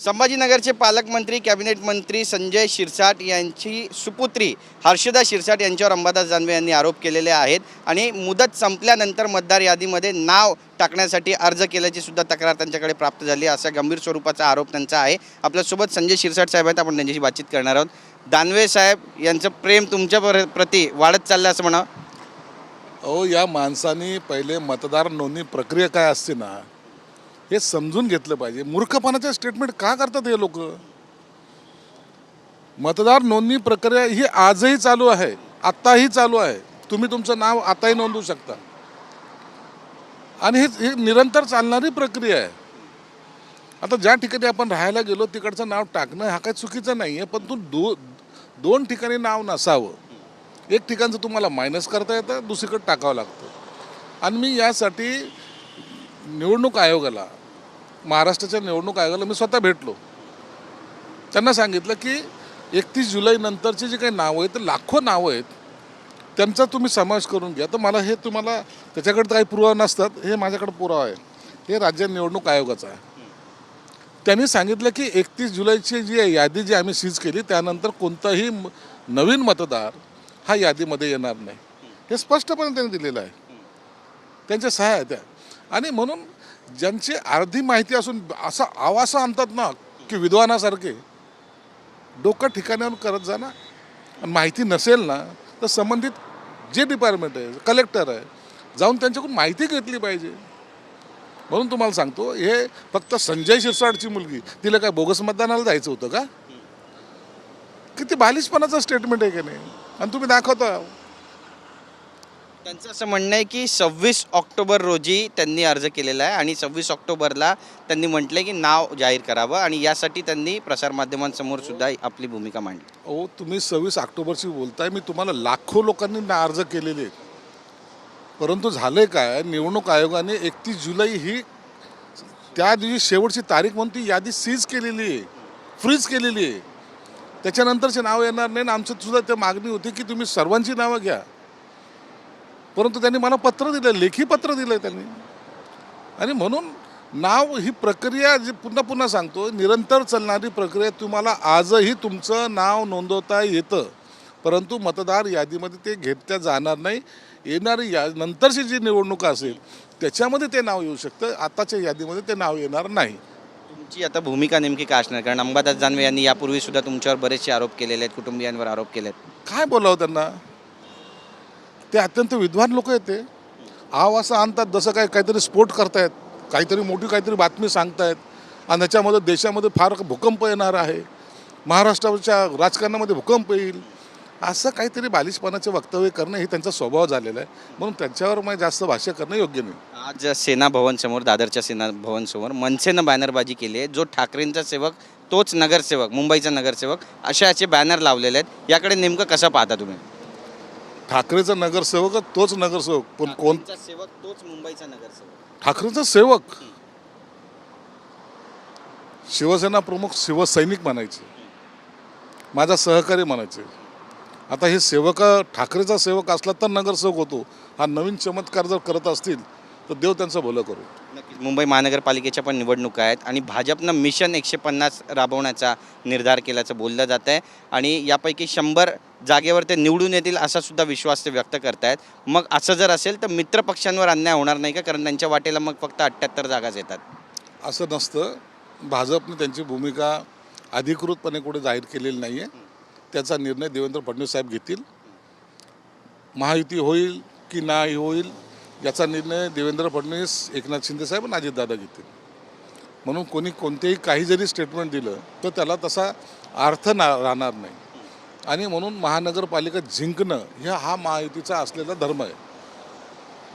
संभाजीनगरचे पालकमंत्री कॅबिनेट मंत्री संजय शिरसाट यांची सुपुत्री हर्षदा शिरसाट यांच्यावर अंबादास दानवे यांनी आरोप केलेले आहेत आणि मुदत संपल्यानंतर मतदार यादीमध्ये नाव टाकण्यासाठी अर्ज केल्याची सुद्धा तक्रार त्यांच्याकडे प्राप्त झाली असा गंभीर स्वरूपाचा आरोप त्यांचा आहे. आपल्यासोबत संजय शिरसाट साहेब आहेत. आपण त्यांच्याशी बातचीत करणार आहोत. दानवे साहेब यांचं प्रेम तुमच्या प्रती वाढत चाललं असं म्हणा अहो या माणसाने पहिले मतदार नोंदणी प्रक्रिया काय असते ना हे समजून घेतलं पाहिजे. मूर्खपणाचे स्टेटमेंट का करतात हे लोक? मतदार नोंदणी प्रक्रिया ही आजही चालू आहे. आत्ताही चालू आहे. तुम्ही तुमचं नाव आताही नोंदवू शकता. आणि हे निरंतर चालणारी प्रक्रिया आहे. आता ज्या ठिकाणी आपण राहायला गेलो तिकडचं नाव टाकणं हा काही चुकीचं नाही आहे पण तू दो दोन ठिकाणी नाव नसावं. एक ठिकाणचं तुम्हाला मायनस करता येतं दुसरीकडे टाकावं लागतं. आणि मी यासाठी निवडणूक आयोगाला महाराष्ट्राच्या निवडणूक आयोगाला मी स्वतः भेटलो. त्यांना सांगितलं की एकतीस जुलै नंतरची जी काही नावं आहेत ते लाखो नावं आहेत त्यांचा तुम्ही समावेश करून घ्या. तर मला हे तुम्हाला त्याच्याकडे काही पुरावा नसतात हे माझ्याकडे पुरावा आहे. हे राज्य निवडणूक आयोगाचा आहे. त्यांनी सांगितलं की एकतीस जुलैची जी यादी जी आम्ही सीज केली त्यानंतर कोणताही म- नवीन मतदार हा यादीमध्ये येणार नाही. हे स्पष्टपणे त्यांनी दिलेलं आहे. त्यांच्या सह्या त्या. आणि म्हणून ज्यांची अर्धी माहिती असून असा आवासा आणतात ना की विद्वानासारखे डोकं ठिकाणावर करत जा ना. आणि माहिती नसेल ना तर संबंधित जे डिपार्टमेंट आहे कलेक्टर आहे जाऊन त्यांच्याकडून माहिती घेतली पाहिजे. म्हणून तुम्हाला सांगतो हे फक्त संजय शिरसाटची मुलगी तिला काय बोगस मतदानाला जायचं होतं का? किती बालिशपणाचं स्टेटमेंट आहे की नाही? आणि तुम्ही दाखवता. त्यांचं असं म्हणणं आहे की सव्वीस ऑक्टोबर रोजी त्यांनी अर्ज केलेला आहे आणि सव्वीस ऑक्टोबरला त्यांनी म्हटलं की नाव जाहीर करावं आणि यासाठी त्यांनी प्रसारमाध्यमांसमोर सुद्धा आपली भूमिका मांडली. अहो तुम्ही सव्वीस ऑक्टोबरची बोलताय. मी तुम्हाला लाखो लोकांनी ना अर्ज केलेले आहेत. परंतु झालंय काय? निवडणूक आयोगाने एकतीस जुलै ही त्या दिवशी शेवटची तारीख म्हणून ती यादी सीज केलेली आहे. फ्रीज केलेली आहे. त्याच्यानंतरचे नाव येणार नाही आणि आमचं सुद्धा ते मागणी होती की तुम्ही सर्वांची नावं घ्या. परंतु त्यांनी मला पत्र दिलं लेखी पत्र दिलं त्यांनी. आणि म्हणून नाव ही प्रक्रिया जी पुन्हा पुन्हा सांगतो निरंतर चालणारी प्रक्रिया तुम्हाला आजही तुमचं नाव नोंदवता येतं. परंतु मतदार यादीमध्ये ते घेतल्या जाणार नाही. येणारी या नंतरची जी निवडणूक असेल त्याच्यामध्ये ते नाव येऊ शकतं. आताच्या यादीमध्ये ते नाव येणार नाही. तुमची आता भूमिका नेमकी काय असणार? कारण अंबादास दानवे यांनी यापूर्वी सुद्धा तुमच्यावर बरेचसे आरोप केलेले आहेत कुटुंबियांवर आरोप केले आहेत काय बोलावं त्यांना? ते अत्यंत विद्वान लोक आहेत ते. आव असं आणतात जसं काय काहीतरी स्पोर्ट करतायत काहीतरी मोठी काहीतरी बातमी सांगतायत. आणि त्याच्यामध्ये देशामध्ये फार भूकंप येणार आहे. महाराष्ट्राच्या राजकारणामध्ये भूकंप येईल. असं काहीतरी बालिशपणाचे वक्तव्य करणं हे त्यांचा स्वभाव झालेला आहे. म्हणून त्यांच्यावर मग जास्त भाष्य करणं योग्य नाही. आज सेना भवन समोर दादरच्या सेना भवन समोर मनसेनं बॅनरबाजी केली आहे. जो ठाकरेंचा सेवक तोच नगरसेवक मुंबईचा नगरसेवक असे असे बॅनर लावलेले आहेत. याकडे नेमकं कसं पाहता तुम्ही? ठाकरेचा नगरसेवक तोच नगरसेवक. पण कोण? ठाकरेंचा सेवक तोच मुंबईचा नगरसेवक. ठाकरेचा सेवक. शिवसेना प्रमुख शिवसैनिक म्हणायचे. माझा सहकारी म्हणायचे. आता हे सेवक ठाकरेचा सेवक असला तर नगरसेवक होतो. हा नवीन चमत्कार जर करत असतील तर देव त्यांचं भलं करू. नक्कीच. मुंबई महानगरपालिकेच्या पण निवडणुका आहेत आणि भाजपनं मिशन एकशे पन्नास राबवण्याचा निर्धार केल्याचं बोललं जात आहे. आणि यापैकी शंभर जागेवर ते निवडून येतील असा सुद्धा विश्वास ते व्यक्त करतायत. मग असं जर असेल तर मित्रपक्षांवर अन्याय होणार नाही का? कारण त्यांच्या वाटेला मग फक्त अठ्ठ्याहत्तर जागाच येतात. असं नसतं. भाजपनं त्यांची भूमिका अधिकृतपणे कुठे जाहीर केलेली नाही आहे त्याचा निर्णय देवेंद्र फडणवीस साहेब घेतील. महायुती होईल की नाही होईल याचा निर्णय देवेंद्र फडणवीस एकनाथ शिंदे साहेब आणि अजितदादा घेतील. म्हणून कोणी कोणतेही काही जरी स्टेटमेंट दिलं तर त्याला तसा अर्थ ना राहणार नाही. आणि म्हणून महानगरपालिका जिंकणं ह्या हा महायुतीचा असलेला धर्म आहे.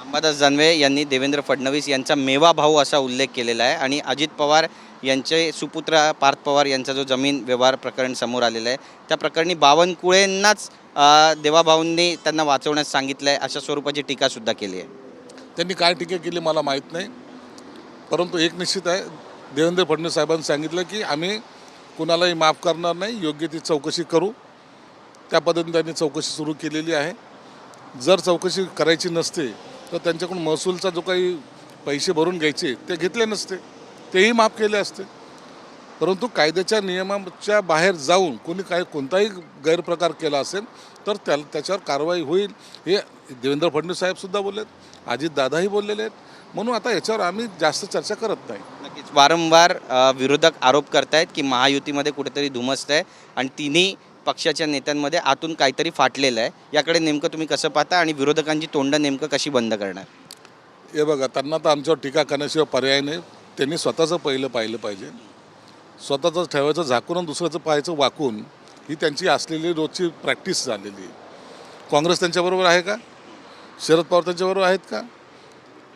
अंबादास जानवे यांनी देवेंद्र फडणवीस यांचा मेवा भाऊ असा उल्लेख केलेला आहे आणि अजित पवार यांचे सुपुत्र पार्थ पवार यांचा जो जमीन व्यवहार प्रकरण समोर आलेलं आहे त्या प्रकरणी बावनकुळेंनाच देवाभाऊंनी त्यांना वाचवण्यास सांगितलं आहे अशा स्वरूपाची टीकासुद्धा केली आहे. त्यांनी काय टीका केली मला माहीत नाही. परंतु एक निश्चित आहे देवेंद्र फडणवीस साहेबांनी सांगितलं की आम्ही कुणालाही माफ करणार नाही योग्य ती चौकशी करू. त्या पद्धतीने त्यांनी चौकशी सुरू केलेली आहे. जर चौकशी करायची नसते तर त्यांच्याकडून महसूलचा जो काही पैसे भरून घ्यायचे ते घेतले नसते. तेही माफ केले असते. परंतु कायद्याच्या नियमाच्या बाहेर जाऊन कोणी काही कोणताही गैरप्रकार केला असेल तर त्या त्याच्यावर कारवाई होईल हे देवेंद्र फडणवीस साहेबसुद्धा बोललेत अजितदादाही बोललेले आहेत. म्हणून आता याच्यावर आम्ही जास्त चर्चा करत नाही. नक्कीच. वारंवार विरोधक आरोप करतायत की महायुतीमध्ये कुठेतरी धुमस्त आहे आणि तिन्ही पक्षाच्या नेत्यांमध्ये आतून काहीतरी फाटलेलं आहे. याकडे नेमकं तुम्ही कसं पाहता आणि विरोधकांची तोंड नेमकं कशी बंद करणार? हे बघा त्यांना तर आमच्यावर टीका करण्याशिवाय पर्याय नाही. त्यांनी स्वतःचं पहिलं पाहिलं पाहिजे. स्वतःचं ठेवायचं झाकून आणि दुसऱ्याचं पाहायचं वाकून ही त्यांची असलेली रोजची प्रॅक्टिस झालेली. आहे काँग्रेस त्यांच्याबरोबर आहे का? शरद पवार त्यांच्याबरोबर आहेत का?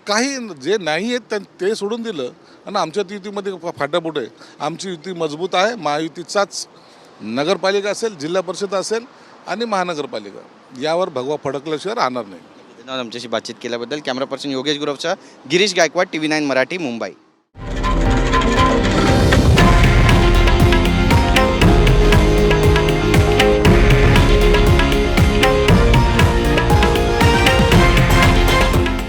काही जे नाही आहेत त्यां- ते सोडून दिलं आणि आमच्या युतीमध्ये फा- फाटाफूट. आहे आमची युती मजबूत आहे महायुतीचाच नगरपालिका असेल जिल्हा परिषद असेल आणि महानगरपालिका. यावर भगवा फडकल्याशिवाय राहणार नाही. धन्यवाद आमच्याशी बातचीत केल्याबद्दल camera person Yogesh गुरवचा Girish Gaikwad T V nine Marathi Mumbai.